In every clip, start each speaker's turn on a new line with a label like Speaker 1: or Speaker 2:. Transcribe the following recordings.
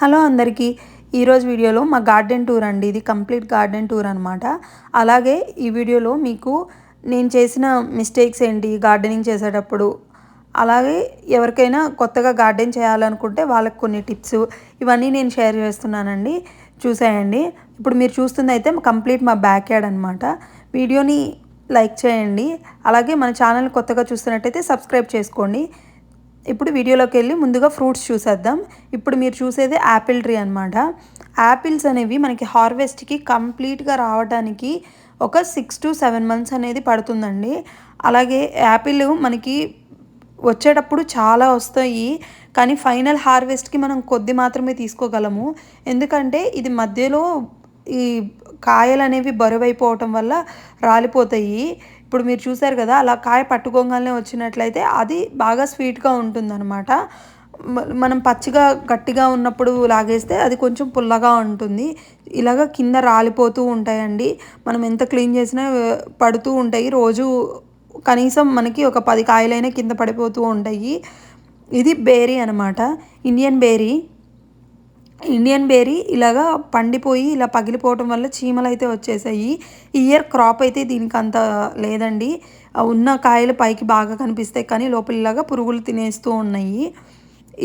Speaker 1: Hello అందరికీ. ఈరోజు వీడియోలో మా గార్డెన్ టూర్ అండి. ఇది కంప్లీట్ గార్డెన్ టూర్ అనమాట అలాగే ఈ వీడియోలో మీకు నేను చేసిన మిస్టేక్స్ ఏంటి గార్డెనింగ్ చేసేటప్పుడు? అలాగే ఎవరికైనా కొత్తగా గార్డెన్ చేయాలనుకుంటే వాళ్ళకి కొన్ని టిప్స్ ఇవన్నీ నేను షేర్ చేస్తున్నానండి. చూసేయండి. ఇప్పుడు మీరు చూస్తుంది అయితే కంప్లీట్ మా బ్యాక్ యార్డ్ అనమాట వీడియోని లైక్ చేయండి. అలాగే మన ఛానల్ కొత్తగా చూస్తున్నట్టయితే సబ్స్క్రైబ్ చేసుకోండి. ఇప్పుడు వీడియోలోకి వెళ్ళి ముందుగా ఫ్రూట్స్ చూసేద్దాం. ఇప్పుడు మీరు చూసేది యాపిల్ ట్రీ అనమాట యాపిల్స్ అనేవి మనకి హార్వెస్ట్కి కంప్లీట్గా రావడానికి ఒక సిక్స్ టు సెవెన్ మంత్స్ అనేది పడుతుందండి. అలాగే యాపిల్ మనకి వచ్చేటప్పుడు చాలా వస్తాయి. కానీ ఫైనల్ హార్వెస్ట్కి మనం కొద్ది మాత్రమే తీసుకోగలము. ఎందుకంటే ఇది మధ్యలో ఈ కాయలు అనేవి బరువైపోవటం వల్ల రాలిపోతాయి. ఇప్పుడు మీరు చూసారు కదా అలా కాయ పట్టుకోగానే వచ్చినట్లయితే అది బాగా స్వీట్గా ఉంటుందన్నమాట. మనం పచ్చిగా గట్టిగా ఉన్నప్పుడు లాగేస్తే అది కొంచెం పుల్లగా ఉంటుంది. ఇలాగ కింద రాలిపోతూ ఉంటాయండి. మనం ఎంత క్లీన్ చేసినా పడుతూ ఉంటాయి. రోజు కనీసం మనకి ఒక పది కాయలైనా కింద పడిపోతూ ఉంటాయి. ఇది బేరీ అనమాట ఇండియన్ బేరీ. ఇండియన్ బేరీ ఇలాగా పండిపోయి ఇలా పగిలిపోవటం వల్ల చీమలు అయితే వచ్చేసాయి ఇయర్ క్రాప్ అయితే దీనికి అంత లేదండి. ఉన్న కాయలు పైకి బాగా కనిపిస్తాయి కానీ లోపల ఇలాగా పురుగులు తినేస్తూ ఉన్నాయి.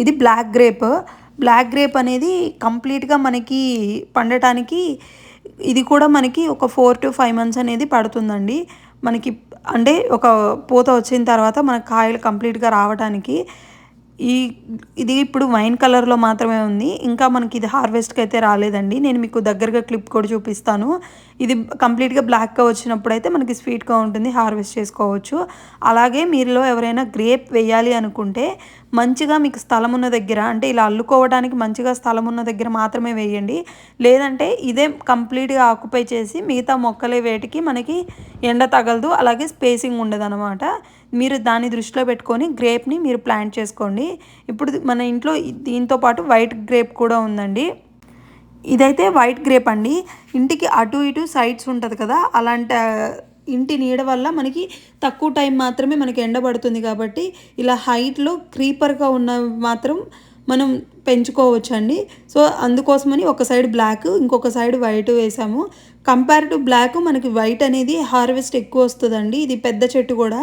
Speaker 1: ఇది బ్లాక్ గ్రేప్. బ్లాక్ గ్రేప్ అనేది కంప్లీట్గా మనకి పండటానికి ఇది కూడా మనకి ఒక ఫోర్ టు ఫైవ్ మంత్స్ అనేది పడుతుందండి. మనకి అంటే ఒక పూత వచ్చిన తర్వాత మన కాయలు కంప్లీట్గా రావడానికి ఈ ఇది ఇప్పుడు వైన్ కలర్లో మాత్రమే ఉంది. ఇంకా మనకి ఇది హార్వెస్ట్కి అయితే రాలేదండి. నేను మీకు దగ్గరగా క్లిప్ కూడా చూపిస్తాను. ఇది కంప్లీట్గా బ్లాక్గా వచ్చినప్పుడు అయితే మనకి స్వీట్గా ఉంటుంది. హార్వెస్ట్ చేసుకోవచ్చు. అలాగే మీరులో ఎవరైనా గ్రేప్ వేయాలి అనుకుంటే మంచిగా మీకు స్థలం ఉన్న దగ్గర అంటే ఇలా అల్లుకోవడానికి మంచిగా స్థలం ఉన్న దగ్గర మాత్రమే వేయండి. లేదంటే ఇదే కంప్లీట్గా ఆక్యుపై చేసి మిగతా మొక్కలే వేటికి మనకి ఎండ తగలదు అలాగే స్పేసింగ్ ఉండదు అనమాట మీరు దాన్ని దృష్టిలో పెట్టుకొని గ్రేప్ని మీరు ప్లాంట్ చేసుకోండి. ఇప్పుడు మన ఇంట్లో దీంతో పాటు వైట్ గ్రేప్ కూడా ఉందండి. ఇదైతే వైట్ గ్రేప్ అండి. ఇంటికి అటు ఇటు సైడ్స్ ఉంటుంది కదా అలాంటి ఇంటి నీడ వల్ల మనకి తక్కువ టైం మాత్రమే మనకి ఎండబడుతుంది కాబట్టి ఇలా హైట్లో క్రీపర్గా ఉన్న మాత్రం మనం పెంచుకోవచ్చండి. సో అందుకోసమని ఒక సైడ్ బ్లాక్ ఇంకొక సైడ్ వైట్ వేసాము. కంపేర్ టు బ్లాక్ మనకి వైట్ అనేది హార్వెస్ట్ ఎక్కువ వస్తుందండి. ఇది పెద్ద చెట్టు కూడా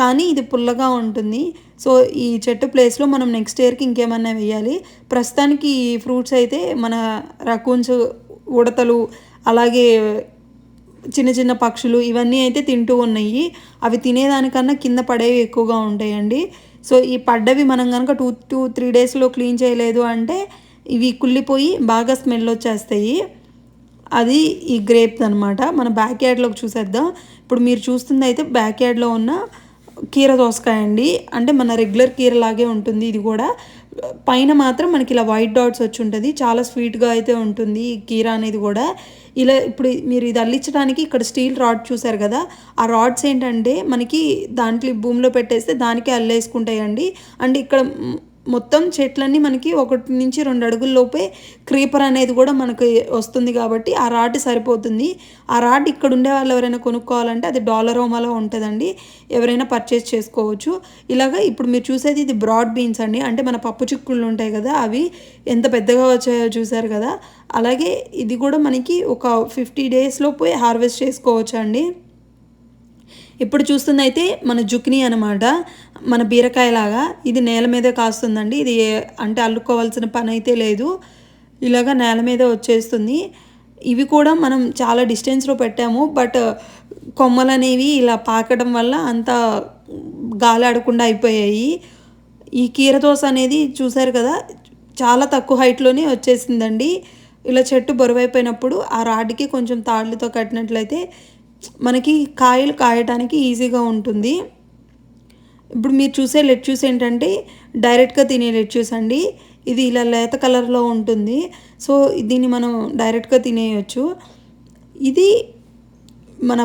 Speaker 1: కానీ ఇది పుల్లగా ఉంటుంది. సో ఈ చెట్టు ప్లేస్లో మనం నెక్స్ట్ ఇయర్కి ఇంకేమన్నా వేయాలి. ప్రస్తుతానికి ఈ ఫ్రూట్స్ అయితే మన రకూన్స్ ఉడతలు అలాగే చిన్న చిన్న పక్షులు ఇవన్నీ అయితే తింటూ ఉన్నాయి. అవి తినేదానికన్నా కింద పడేవి ఎక్కువగా ఉంటాయండి. సో ఈ పడ్డవి మనం కనుక టూ టూ త్రీ డేస్లో క్లీన్ చేయలేదు అంటే ఇవి కుళ్ళిపోయి బాగా స్మెల్ వచ్చేస్తాయి. అది ఈ గ్రేప్స్ అనమాట మన బ్యాక్ యార్డ్లోకి చూసేద్దాం. ఇప్పుడు మీరు చూస్తుంది అయితే బ్యాక్ యార్డ్లో ఉన్న కీర దోసకాయ అండి అంటే మన రెగ్యులర్ కీర లాగే ఉంటుంది ఇది కూడా. పైన మాత్రం మనకి ఇలా వైట్ డాట్స్ వచ్చి ఉంటుంది. చాలా స్వీట్గా అయితే ఉంటుంది ఈ కీర అనేది కూడా. ఇలా ఇప్పుడు మీరు ఇది అల్లించడానికి ఇక్కడ స్టీల్ రాడ్ చూసారు కదా ఆ రాడ్స్ ఏంటంటే మనకి దాంట్లో భూమిలో పెట్టేస్తే దానికే అల్లేసుకుంటాయండి. అండ్ ఇక్కడ మొత్తం చెట్లన్నీ మనకి ఒకటి నుంచి రెండు అడుగుల లోపే క్రీపర్ అనేది కూడా మనకి వస్తుంది కాబట్టి ఆ రాడ్ సరిపోతుంది. ఆ రాడ్ ఇక్కడ ఉండే వాళ్ళు ఎవరైనా కొనుక్కోవాలంటే అది డాలర్ హోమాలో ఉంటుందండి. ఎవరైనా పర్చేస్ చేసుకోవచ్చు. ఇలాగ ఇప్పుడు మీరు చూసేది ఇది బ్రాడ్ బీన్స్ అండి. అంటే మన పప్పు చిక్కుళ్ళు ఉంటాయి కదా అవి ఎంత పెద్దగా వచ్చాయో చూసారు కదా. అలాగే ఇది కూడా మనకి ఒక ఫిఫ్టీ డేస్లో పోయి హార్వెస్ట్ చేసుకోవచ్చు అండి ఇప్పుడు చూస్తుందైతే మన జుక్ని అనమాట మన బీరకాయలాగా. ఇది నేల మీదే కాస్తుందండి. ఇది అంటే అల్లుకోవాల్సిన పని అయితే లేదు. ఇలాగ నేల మీదే వచ్చేస్తుంది. ఇవి కూడా మనం చాలా డిస్టెన్స్లో పెట్టాము. బట్ కొమ్మలు అనేవి ఇలా పాకడం వల్ల అంత గాలాడకుండా అయిపోయాయి. ఈ కీరదోస అనేది చూసారు కదా చాలా తక్కువ హైట్లోనే వచ్చేసిందండి. ఇలా చెట్టు బరువైపోయినప్పుడు ఆ రాడ్కి కొంచెం తాళ్ళతో కట్టినట్లయితే మనకి కాయలు కాయటానికి ఈజీగా ఉంటుంది. ఇప్పుడు మీరు చూసే లెట్యూస్ ఏంటంటే డైరెక్ట్గా తినే లెట్యూస్ అండి. ఇది ఇలా లేత కలర్లో ఉంటుంది. సో దీన్ని మనం డైరెక్ట్గా తినేయచ్చు. ఇది మన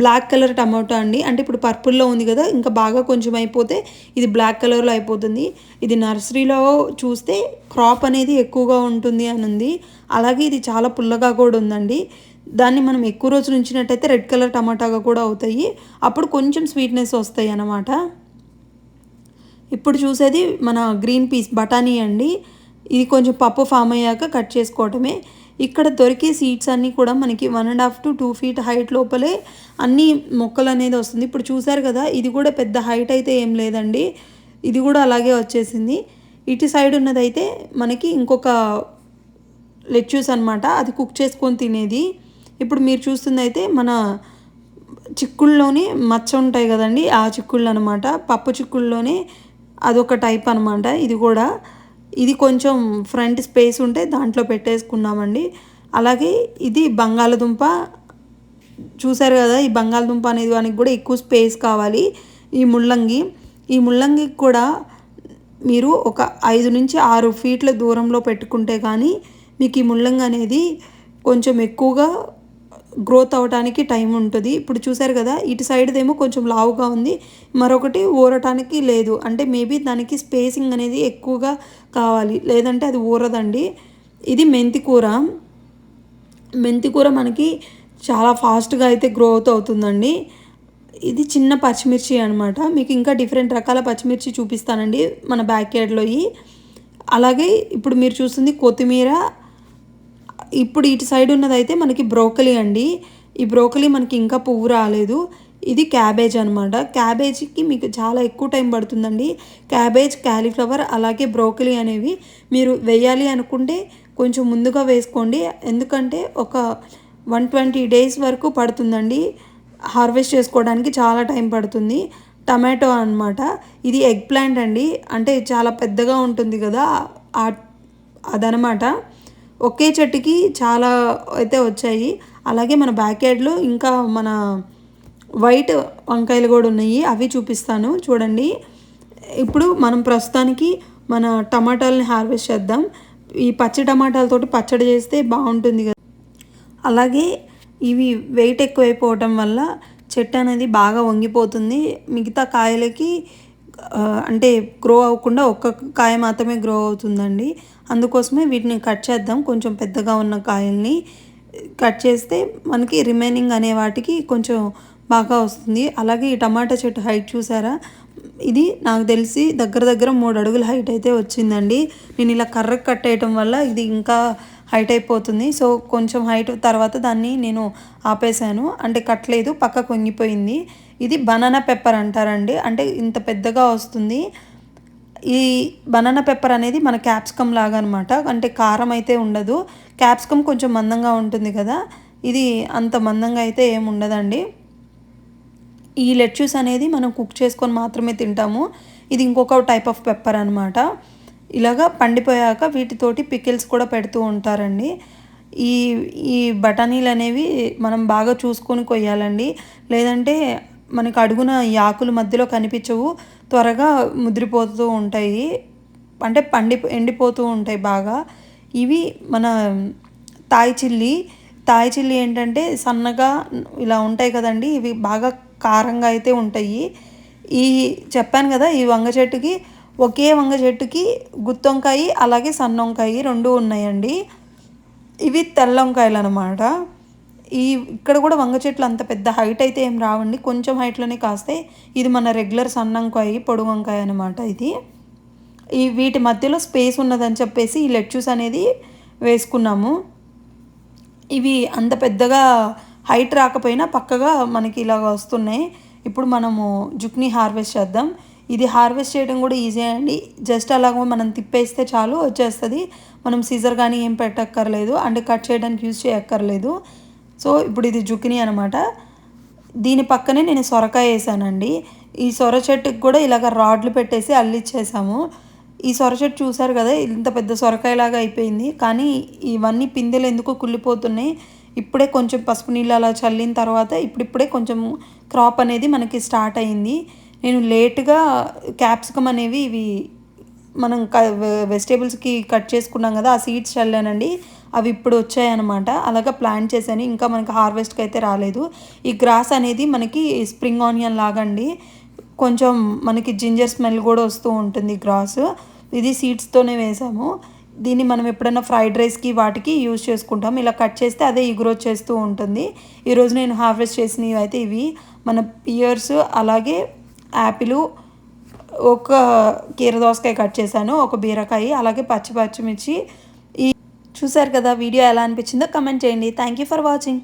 Speaker 1: బ్లాక్ కలర్ టమాటో అండి. అంటే ఇప్పుడు పర్పుల్లో ఉంది కదా ఇంకా బాగా కొంచెం అయిపోతే ఇది బ్లాక్ కలర్లో అయిపోతుంది. ఇది నర్సరీలో చూస్తే క్రాప్ అనేది ఎక్కువగా ఉంటుంది అని ఉంది అలాగే ఇది చాలా పుల్లగా కూడా ఉందండి. దాన్ని మనం ఎక్కువ రోజులు ఉంచినట్టయితే రెడ్ కలర్ టమాటాగా కూడా అవుతాయి. అప్పుడు కొంచెం స్వీట్నెస్ వస్తాయి అన్నమాట. ఇప్పుడు చూసేది మన గ్రీన్ పీస్ బఠానీ అండి. ఇది కొంచెం పప్పు ఫామ్ అయ్యాక కట్ చేసుకోవటమే. ఇక్కడ దొరికే సీడ్స్ అన్నీ కూడా మనకి one and half to two feet height లోపలే అన్ని మొక్కలు అనేది వస్తుంది. ఇప్పుడు చూసారు కదా ఇది కూడా పెద్ద హైట్ అయితే ఏం లేదండి. ఇది కూడా అలాగే వచ్చేసింది. ఇటు సైడ్ ఉన్నదైతే మనకి ఇంకొక లెచ్యూస్ అనమాట అది కుక్ చేసుకొని తినేది. ఇప్పుడు మీరు చూస్తుంది అయితే మన చిక్కుల్లోనే మచ్చ ఉంటాయి కదండి ఆ చిక్కుళ్ళు అనమాట పప్పు చిక్కుల్లోనే అదొక టైప్ అనమాట ఇది కూడా ఇది కొంచెం ఫ్రంట్ స్పేస్ ఉంటే దాంట్లో పెట్టేసుకున్నామండి. అలాగే ఇది బంగాళదుంప చూసారు కదా ఈ బంగాళదుంప అనేది దానికి కూడా ఎక్కువ స్పేస్ కావాలి. ఈ ముల్లంగి ఈ ముల్లంగికి కూడా మీరు ఒక ఐదు నుంచి ఆరు ఫీట్ల దూరంలో పెట్టుకుంటే కానీ మీకు ఈ ముల్లంగి అనేది కొంచెం ఎక్కువగా గ్రోత్ అవడానికి టైం ఉంటుంది. ఇప్పుడు చూసారు కదా ఇటు సైడ్దేమో కొంచెం లావుగా ఉంది. మరొకటి ఊరటానికి లేదు. అంటే మేబీ దానికి స్పేసింగ్ అనేది ఎక్కువగా కావాలి. లేదంటే అది ఊరదండి. ఇది మెంతి కూర. మెంతి కూర మనకి చాలా ఫాస్ట్గా అయితే గ్రోత్ అవుతుందండి. ఇది చిన్న పచ్చిమిర్చి అనమాట మీకు ఇంకా డిఫరెంట్ రకాల పచ్చిమిర్చి చూపిస్తానండి మన బ్యాక్ యార్డ్లో అలాగే ఇప్పుడు మీరు చూస్తుంది కొత్తిమీర ఇప్పుడు ఇటు సైడ్ ఉన్నదైతే మనకి బ్రోకలీ అండి. ఈ బ్రోకలీ మనకి ఇంకా పువ్వు రాలేదు. ఇది క్యాబేజ్ అనమాట క్యాబేజీకి మీకు చాలా ఎక్కువ టైం పడుతుందండి. క్యాబేజ్ క్యాలీఫ్లవర్ అలాగే బ్రోకలీ అనేవి మీరు వేయాలి అనుకుంటే కొంచెం ముందుగా వేసుకోండి. ఎందుకంటే ఒక వన్ ట్వంటీ డేస్ వరకు పడుతుందండి. హార్వెస్ట్ చేసుకోవడానికి చాలా టైం పడుతుంది. టమాటో అనమాట ఇది ఎగ్ ప్లాంట్ అండి. అంటే చాలా పెద్దగా ఉంటుంది కదా. అదనమాట ఒకే చెట్టుకి చాలా అయితే వచ్చాయి. అలాగే మన బ్యాక్ యార్డ్లో ఇంకా మన వైట్ వంకాయలు కూడా ఉన్నాయి. అవి చూపిస్తాను. చూడండి. ఇప్పుడు మనం ప్రస్తుతానికి మన టమాటాలని హార్వెస్ట్ చేద్దాం. ఈ పచ్చి టమాటాలతోటి పచ్చడి చేస్తే బాగుంటుంది కదా. అలాగే ఇవి వెయిట్ ఎక్కువైపోవటం వల్ల చెట్టు అనేది బాగా వంగిపోతుంది. మిగతా కాయలకి అంటే గ్రో అవ్వకుండా ఒక్క కాయ మాత్రమే గ్రో అవుతుందండి. అందుకోసమే వీటిని కట్ చేద్దాం. కొంచెం పెద్దగా ఉన్న కాయల్ని కట్ చేస్తే మనకి రిమైనింగ్ అనే వాటికి కొంచెం బాగా వస్తుంది. అలాగే ఈ టమాటా చెట్టు హైట్ చూసారా? ఇది నాకు తెలిసి దగ్గర దగ్గర మూడు అడుగుల హైట్ అయితే వచ్చిందండి. నేను ఇలా కర్రకు కట్టేయటం వల్ల ఇది ఇంకా హైట్ అయిపోతుంది. సో కొంచెం హైట్ తర్వాత దాన్ని నేను ఆపేశాను. అంటే కట్టలేదు పక్క కొంగిపోయింది. ఇది బనానా పెప్పర్ అంటారండి. అంటే ఇంత పెద్దగా వస్తుంది. ఈ బనానా పెప్పర్ అనేది మన క్యాప్సికమ్ లాగా అనమాట అంటే కారం అయితే ఉండదు. క్యాప్సికమ్ కొంచెం మందంగా ఉంటుంది కదా. ఇది అంత మందంగా అయితే ఏమి ఉండదండి. ఈ లెట్యూస్ అనేది మనం కుక్ చేసుకొని మాత్రమే తింటాము. ఇది ఇంకొక టైప్ ఆఫ్ పెప్పర్ అనమాట ఇలాగా పండిపోయాక వీటితోటి పికిల్స్ కూడా పెడుతూ ఉంటారండి. ఈ ఈ బఠానీలు అనేవి మనం బాగా చూసుకొని కొయ్యాలండి. లేదంటే మనకు అడుగున ఈ ఆకుల మధ్యలో కనిపించవు త్వరగా ముద్రిపోతూ ఉంటాయి. అంటే పండి ఎండిపోతూ ఉంటాయి బాగా. ఇవి మన తాయి చిల్లి తాయి చిల్లి ఏంటంటే సన్నగా ఇలా ఉంటాయి కదండి ఇవి బాగా కారంగా అయితే ఉంటాయి. ఈ చెప్పాను కదా ఈ వంగ చెట్టుకి ఒకే వంగ చెట్టుకి గుత్తొంకాయ అలాగే సన్న వంకాయి రెండు ఉన్నాయండి. ఇవి తెల్ల వంకాయలు అనమాట ఈ ఇక్కడ కూడా వంగ చెట్లు అంత పెద్ద హైట్ అయితే ఏం రావండి. కొంచెం హైట్లోనే కాస్తాయి ఇది మన రెగ్యులర్ సన్న వంకాయ పొడుగు వంకాయ అనమాట ఇది. ఈ వీటి మధ్యలో స్పేస్ ఉన్నదని చెప్పేసి ఈ లెట్యూస్ అనేది వేసుకున్నాము. ఇవి అంత పెద్దగా హైట్ రాకపోయినా పక్కగా మనకి ఇలాగ వస్తున్నాయి. ఇప్పుడు మనము జుక్ని హార్వెస్ట్ చేద్దాం. ఇది హార్వెస్ట్ చేయడం కూడా ఈజీ అండి. జస్ట్ అలాగ మనం తిప్పేస్తే చాలు వచ్చేస్తుంది. మనం సీజర్ కానీ ఏం పెట్టక్కర్లేదు. అండ్ కట్ చేయడానికి యూజ్ చేయక్కర్లేదు. సో ఇప్పుడు ఇది జుకినీ అనమాట దీని పక్కనే నేను సొరకాయ వేసానండి. ఈ సొర చెట్టుకి కూడా ఇలాగ రాడ్లు పెట్టేసి అల్లిచ్చేసాము. ఈ సొర చెట్టు చూసారు కదా ఇంత పెద్ద సొరకాయలాగా అయిపోయింది. కానీ ఇవన్నీ పిందెలు ఎందుకు కుళ్ళిపోతున్నాయి. ఇప్పుడే కొంచెం పసుపు నీళ్ళు అలా చల్లిన తర్వాత ఇప్పుడిప్పుడే కొంచెం క్రాప్ అనేది మనకి స్టార్ట్ అయింది. నేను లేట్గా క్యాప్సికమ్ అనేవి ఇవి మనం వెజిటేబుల్స్కి కట్ చేసుకున్నాం కదా ఆ సీడ్స్ చల్లానండి. అవి ఇప్పుడు వచ్చాయన్నమాట. అలాగా ప్లాంట్ చేశాను. ఇంకా మనకి హార్వెస్ట్కి అయితే రాలేదు. ఈ గ్రాస్ అనేది మనకి స్ప్రింగ్ ఆనియన్ లాగండి. కొంచెం మనకి జింజర్ స్మెల్ కూడా వస్తూ ఉంటుంది గ్రాస్. ఇది సీడ్స్తోనే వేసాము. దీన్ని మనం ఎప్పుడైనా ఫ్రైడ్ రైస్కి వాటికి యూజ్ చేసుకుంటాం. ఇలా కట్ చేస్తే అదే గ్రోత్ చేస్తూ ఉంటుంది. ఈరోజు నేను హార్వెస్ట్ చేసినవి అయితే ఇవి. మన పియర్స్ అలాగే యాపిల్ ఒక కీర దోసకాయ కట్ చేశాను ఒక బీరకాయ అలాగే పచ్చి పచ్చిమిర్చి చూసారు కదా వీడియో ఎలా అనిపించిందో కమెంట్ చేయండి. Thank you for watching